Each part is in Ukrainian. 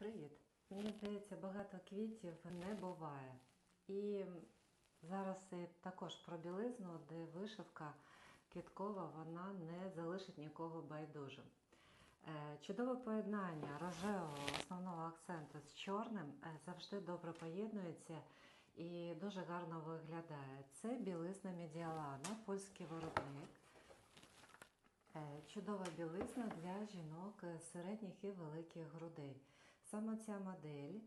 Привіт! Мені здається, багато квітів не буває. І зараз також про білизну, де вишивка квіткова, вона не залишить нікого байдужим. Е, Чудове поєднання рожевого основного акценту з чорним е, завжди добре поєднується і дуже гарно виглядає. Це білизна Медіалана, польський виробник. Е, Чудова білизна для жінок середніх і великих грудей. Саме ця модель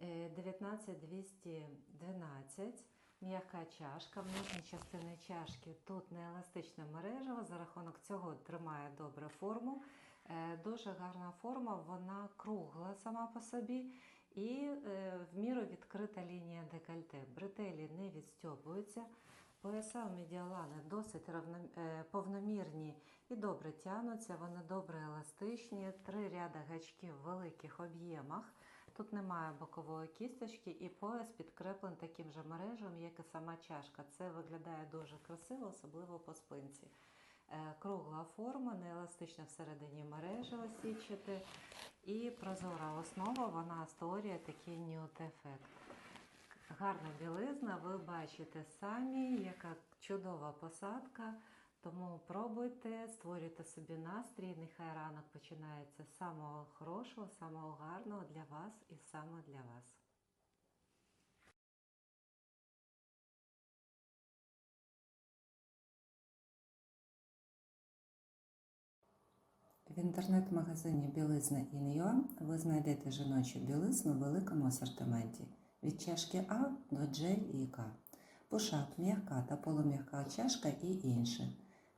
е, 19212, м'яка чашка. В нижній частині чашки тут не еластичне мережево, за рахунок цього тримає добре форму. Е, Дуже гарна форма, вона кругла сама по собі і е, в міру відкрита лінія декольте. Бретелі не відстьобуються. Пояса у медіалани досить е, повномірні і добре тягнуться, вони добре еластичні, три ряда гачків в великих об'ємах. Тут немає бокової кісточки і пояс підкреплений таким же мережем, як і сама чашка. Це виглядає дуже красиво, особливо по спинці. Е, Кругла форма, нееластична всередині мережева січити. І прозора основа, вона створює такий нюд-ефект. Гарна білизна, ви бачите самі, яка чудова посадка. Тому пробуйте, створюйте собі настрій. Нехай ранок починається з самого хорошого, самого гарного для вас і саме для вас. В інтернет-магазині Білизна Ін'Юа ви знайдете жіночу білизну в великому асортименті від чашки А до J і К, пушак, м'яка та полум'яка чашка і інше.